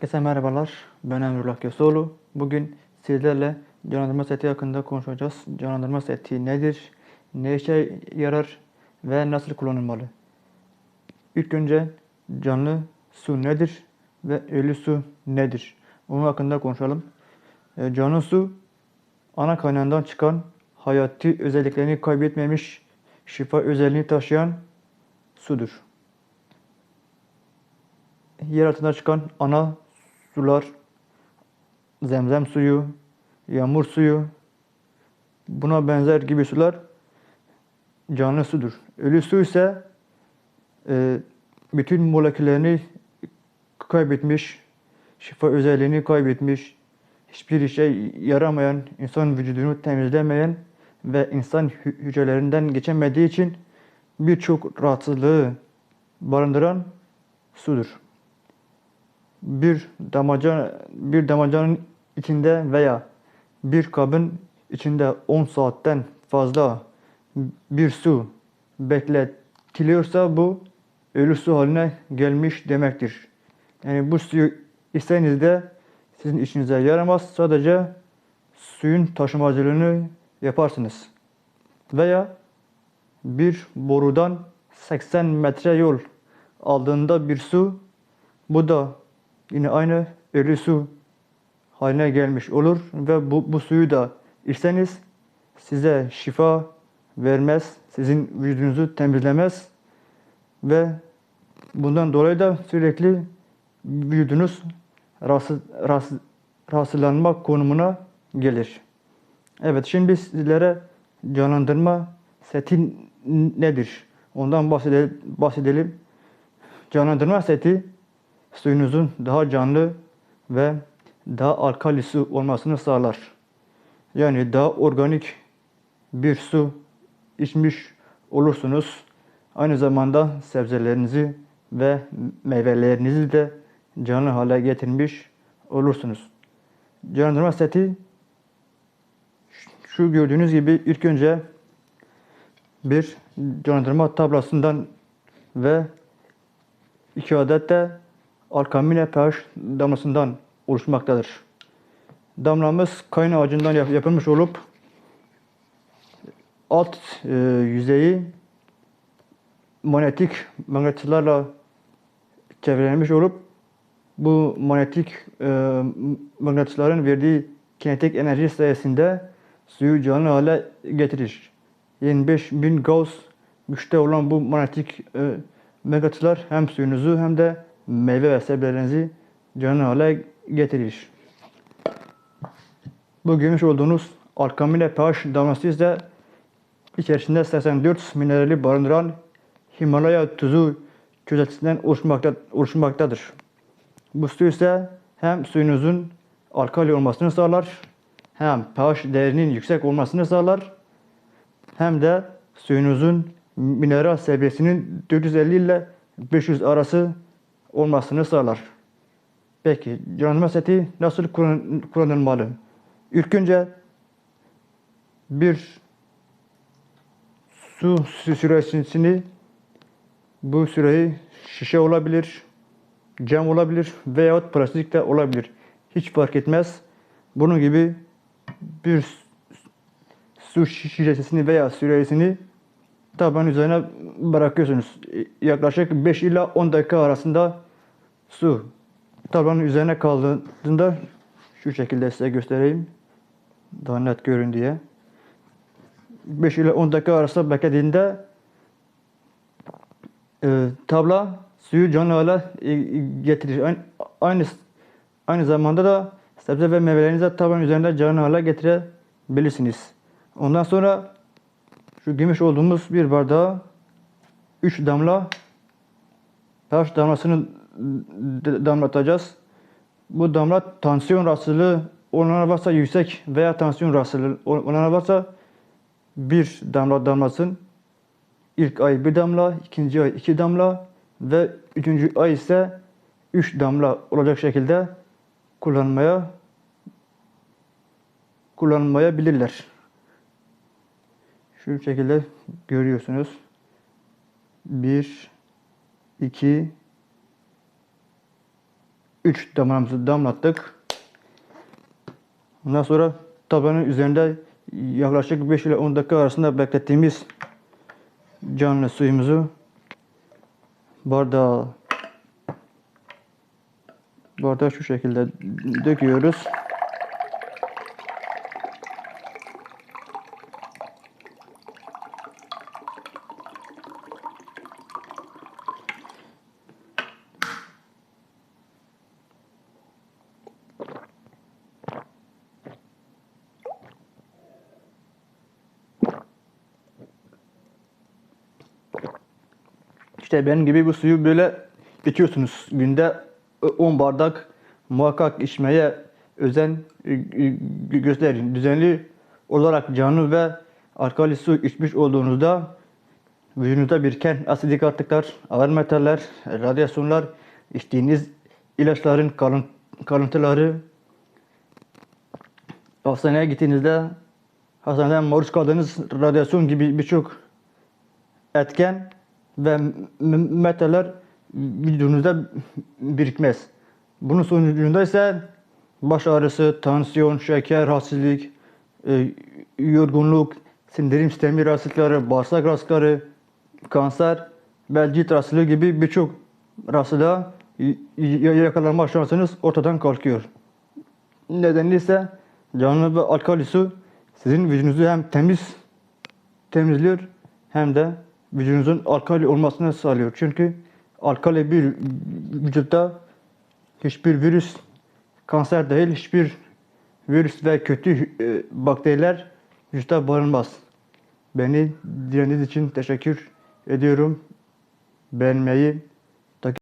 Herkese merhabalar. Ben Emrullah Köseoğlu. Bugün sizlerle canlandırma seti hakkında konuşacağız. Canlandırma seti nedir? Ne işe yarar? Ve nasıl kullanılmalı? İlk önce canlı su nedir? Ve ölü su nedir? Onun hakkında konuşalım. E, Canlı su ana kaynağından çıkan hayati özelliklerini kaybetmemiş şifa özelliğini taşıyan sudur. Yer altından çıkan ana sular, zemzem suyu, yağmur suyu, buna benzer gibi sular canlı sudur. Ölü su ise e, bütün moleküllerini kaybetmiş, şifa özelliğini kaybetmiş, hiçbir işe yaramayan, insan vücudunu temizlemeyen ve insan hü- hücrelerinden geçemediği için birçok rahatsızlığı barındıran sudur bir damacana bir damacanın içinde veya bir kabın içinde 10 saatten fazla bir su bekletiliyorsa bu ölü su haline gelmiş demektir. Yani bu suyu içseniz de sizin işinize yaramaz. Sadece suyun taşımacılığını yaparsınız. Veya bir borudan 80 metre yol aldığında bir su bu da yine aynı ölü su haline gelmiş olur ve bu, bu suyu da içseniz size şifa vermez, sizin vücudunuzu temizlemez ve bundan dolayı da sürekli vücudunuz rahatsız, rahatsız, rahatsızlanma konumuna gelir. Evet şimdi sizlere canlandırma seti nedir? Ondan bahsedelim. Canlandırma seti suyunuzun daha canlı ve daha alkali su olmasını sağlar. Yani daha organik bir su içmiş olursunuz. Aynı zamanda sebzelerinizi ve meyvelerinizi de canlı hale getirmiş olursunuz. Canlandırma seti şu gördüğünüz gibi ilk önce bir canlandırma tablasından ve iki adet de Alkamine pH damlasından oluşmaktadır. Damlamız kayın ağacından yap- yapılmış olup alt e, yüzeyi manyetik mıknatıslarla çevrelenmiş olup bu manyetik e, mıknatısların verdiği kinetik enerji sayesinde suyu canlı hale getirir. 25 bin Gauss güçte olan bu manyetik e, mıknatıslar hem suyunuzu hem de meyve ve sebzelerinizi canlı hale getirir. Bu görmüş olduğunuz Alkamine pH damlası ise içerisinde 84 minerali barındıran Himalaya tuzu çözeltisinden oluşmakta, oluşmaktadır. Bu su ise hem suyunuzun alkali olmasını sağlar, hem pH değerinin yüksek olmasını sağlar, hem de suyunuzun mineral seviyesinin 450 ile 500 arası olmasını sağlar. Peki canlandırma seti nasıl kullan- kullanılmalı? İlk önce bir su süresini bu süreyi şişe olabilir, cam olabilir veyahut plastik de olabilir. Hiç fark etmez. Bunun gibi bir su şişesini veya süresini tabanın üzerine bırakıyorsunuz. Yaklaşık 5 ila 10 dakika arasında su tabanın üzerine kaldığında şu şekilde size göstereyim. Daha net görün diye. 5 ile 10 dakika arasında beklediğinde e, tabla suyu canlı hale e, getirir. Aynı, aynı, zamanda da sebze ve meyvelerinizi de tabanın üzerinde canlı hale getirebilirsiniz. Ondan sonra şu gümüş olduğumuz bir bardağa 3 damla pH damlasını damlatacağız. Bu damla tansiyon rahatsızlığı olanlar varsa yüksek veya tansiyon rahatsızlığı olanlar varsa bir damla damlasın. İlk ay bir damla, ikinci ay iki damla ve üçüncü ay ise üç damla olacak şekilde kullanmaya kullanmayabilirler. Şu şekilde görüyorsunuz. 1 2 3 damlamızı damlattık. Ondan sonra tabanın üzerinde yaklaşık 5 ile 10 dakika arasında beklettiğimiz canlı suyumuzu bardağa bardağa şu şekilde döküyoruz. İşte benim gibi bu suyu böyle içiyorsunuz. Günde 10 bardak muhakkak içmeye özen e, e, gösterin. Düzenli olarak canlı ve alkali su içmiş olduğunuzda vücudunuzda biriken asidik atıklar, ağır metaller, radyasyonlar, içtiğiniz ilaçların kalın, kalıntıları, hastaneye gittiğinizde hastaneden maruz kaldığınız radyasyon gibi birçok etken ve m- metaller vücudunuzda birikmez. Bunun sonucunda ise baş ağrısı, tansiyon, şeker, rahatsızlık, e, yorgunluk, sindirim sistemi rahatsızlıkları, bağırsak rahatsızlıkları, kanser ve cilt rahatsızlığı gibi birçok rahatsızlığa y- y- yakalanma şansınız ortadan kalkıyor. Nedeni ise canlı ve alkali su sizin vücudunuzu hem temiz temizliyor hem de vücudunuzun alkali olmasını sağlıyor. Çünkü alkali bir vücutta hiçbir virüs, kanser değil hiçbir virüs ve kötü e, bakteriler vücutta barınmaz. Beni dinlediğiniz için teşekkür ediyorum. Beğenmeyi,